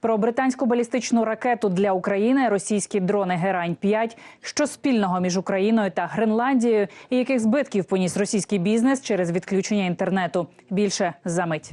Про британську балістичну ракету для України, російські дрони Герань 5 що спільного між Україною та Гренландією, і яких збитків поніс російський бізнес через відключення інтернету. Більше за мить.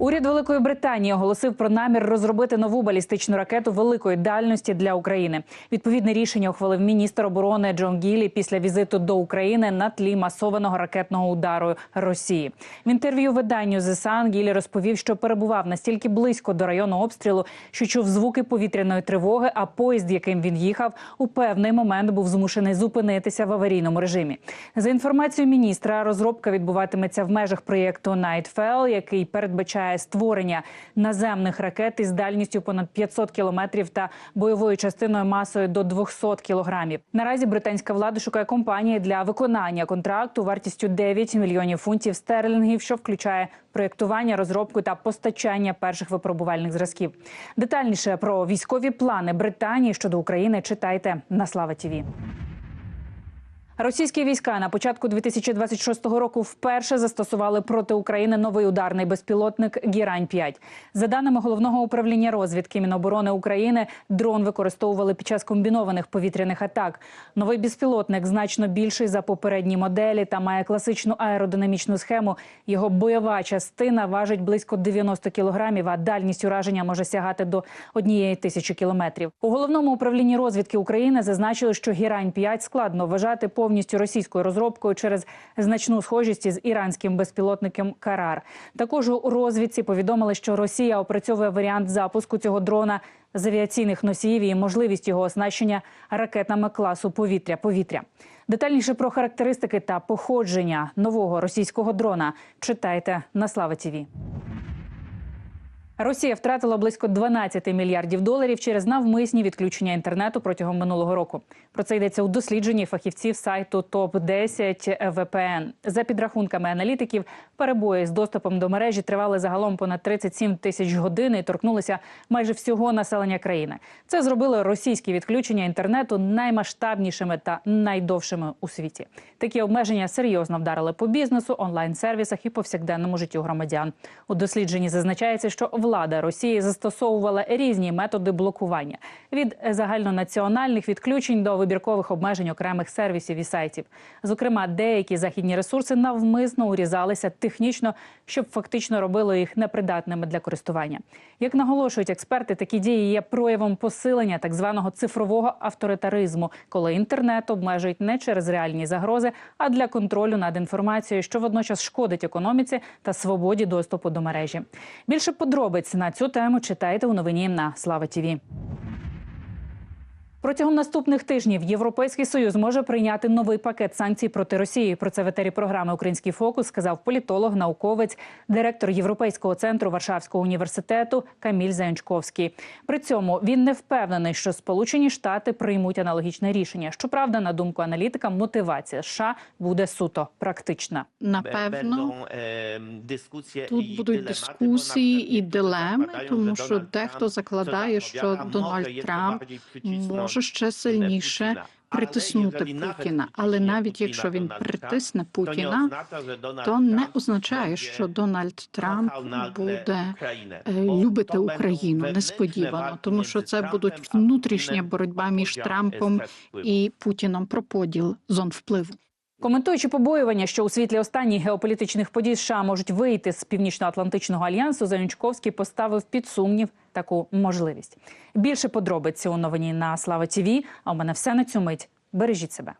Уряд Великої Британії оголосив про намір розробити нову балістичну ракету великої дальності для України. Відповідне рішення ухвалив міністр оборони Джон Гілі після візиту до України на тлі масованого ракетного удару Росії. В інтерв'ю виданню The Гілі розповів, що перебував настільки близько до району обстрілу, що чув звуки повітряної тривоги. А поїзд, яким він їхав, у певний момент був змушений зупинитися в аварійному режимі. За інформацією міністра, розробка відбуватиметься в межах проєкту Nightfall, який передбачає створення наземних ракет із дальністю понад 500 кілометрів та бойовою частиною масою до 200 кілограмів. Наразі британська влада шукає компанії для виконання контракту вартістю 9 мільйонів фунтів стерлінгів, що включає проєктування, розробку та постачання перших випробувальних зразків. Детальніше про військові плани Британії щодо України читайте на Слава Тіві. Російські війська на початку 2026 року вперше застосували проти України новий ударний безпілотник Гірань 5 За даними головного управління розвідки Міноборони України, дрон використовували під час комбінованих повітряних атак. Новий безпілотник значно більший за попередні моделі та має класичну аеродинамічну схему. Його бойова частина важить близько 90 кілограмів, а дальність ураження може сягати до однієї тисячі кілометрів. У головному управлінні розвідки України зазначили, що Гірань 5 складно вважати повністю російською розробкою через значну схожість із іранським безпілотником Карар. Також у розвідці повідомили, що Росія опрацьовує варіант запуску цього дрона з авіаційних носіїв і можливість його оснащення ракетами класу повітря-повітря. Детальніше про характеристики та походження нового російського дрона читайте на Слава Тіві. Росія втратила близько 12 мільярдів доларів через навмисні відключення інтернету протягом минулого року. Про це йдеться у дослідженні фахівців сайту ТОП 10 ВПН. За підрахунками аналітиків, перебої з доступом до мережі тривали загалом понад 37 тисяч годин і торкнулися майже всього населення країни. Це зробило російські відключення інтернету наймасштабнішими та найдовшими у світі. Такі обмеження серйозно вдарили по бізнесу, онлайн-сервісах і повсякденному життю громадян. У дослідженні зазначається, що влада Росії застосовувала різні методи блокування від загальнонаціональних відключень до вибіркових обмежень окремих сервісів і сайтів. Зокрема, деякі західні ресурси навмисно урізалися технічно, щоб фактично робило їх непридатними для користування. Як наголошують експерти, такі дії є проявом посилення так званого цифрового авторитаризму, коли інтернет обмежують не через реальні загрози, а для контролю над інформацією, що водночас шкодить економіці та свободі доступу до мережі. Більше подробиць на цю тему читайте у новині на Слава Тіві. Протягом наступних тижнів Європейський союз може прийняти новий пакет санкцій проти Росії. Про це в етері програми Український фокус сказав політолог, науковець, директор Європейського центру Варшавського університету Каміль Заянчковський. При цьому він не впевнений, що Сполучені Штати приймуть аналогічне рішення. Щоправда, на думку аналітика, мотивація США буде суто практична. Напевно, тут тут будуть дискусії і дилеми, тому що дехто закладає, що Дональд Трамп може ще сильніше притиснути Путіна. Але навіть якщо він притисне Путіна, то не означає, що Дональд Трамп буде е, любити Україну несподівано, тому що це будуть внутрішня боротьба між Трампом і Путіном про поділ зон впливу. Коментуючи побоювання, що у світлі останніх геополітичних подій США можуть вийти з північно-атлантичного альянсу, Заянчковський поставив під сумнів таку можливість. Більше подробиць у новині на Слава Тіві. А у мене все на цю мить. Бережіть себе.